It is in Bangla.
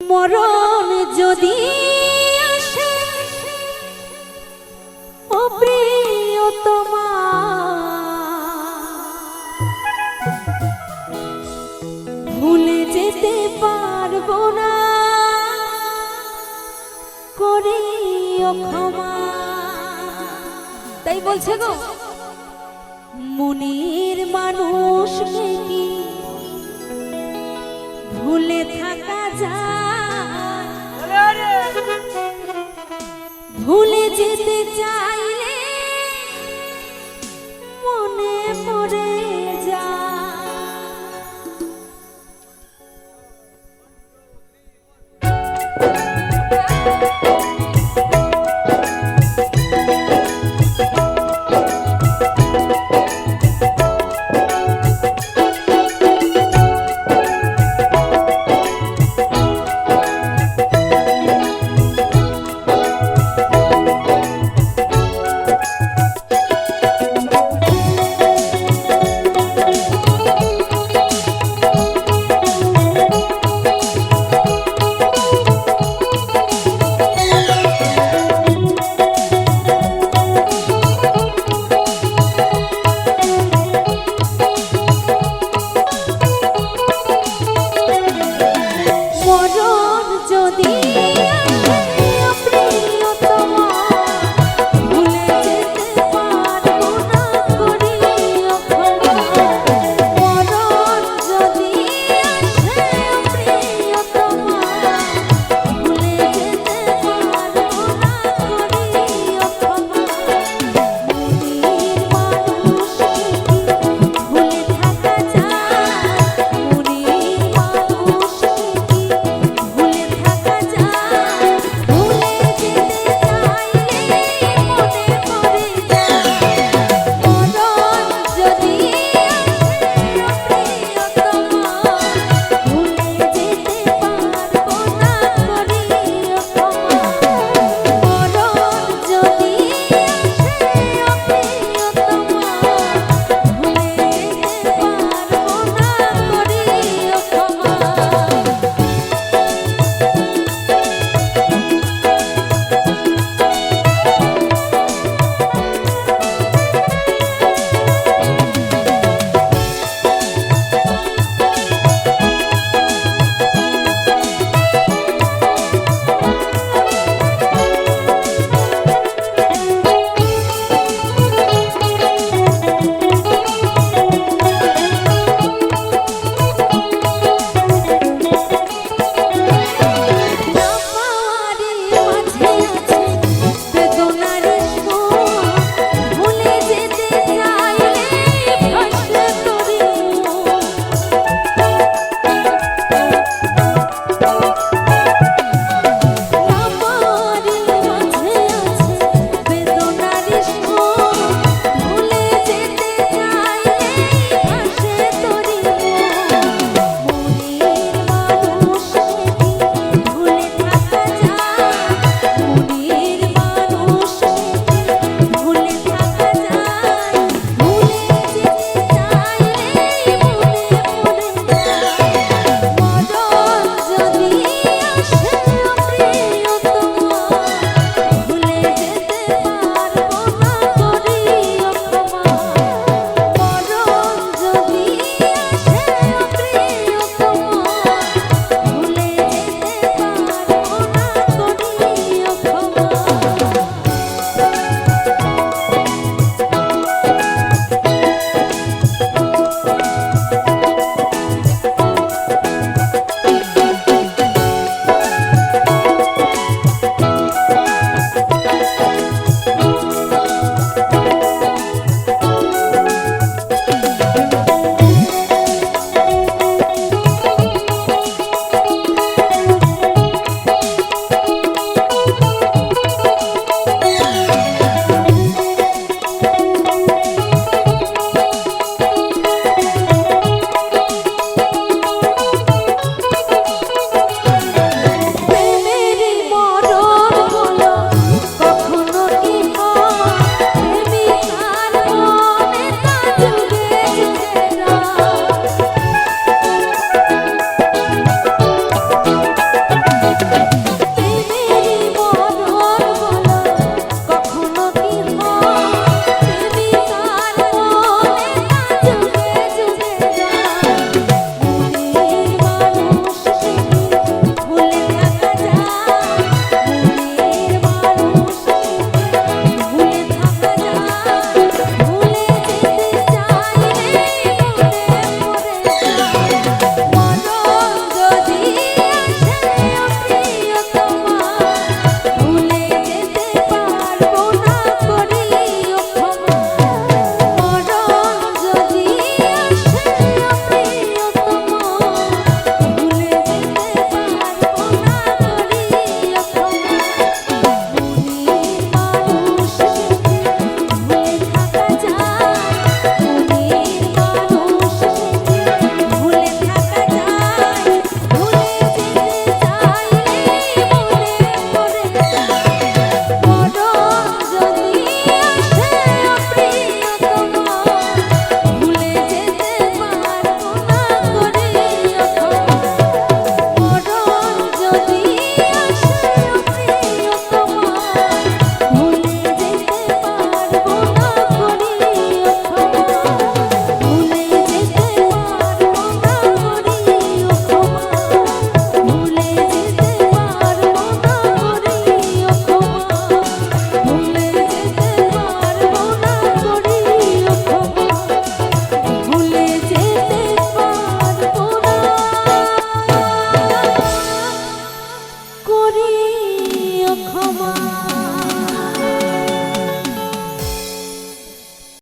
মরণ যদি আসে, ও প্রিয়তমা, ভুলে যেতে পারব না। করিও ক্ষমা। তাই বলছে গো, মনের মানুষকে কি ভুলে থাকা যায়। ভুলে যেতে চাইলে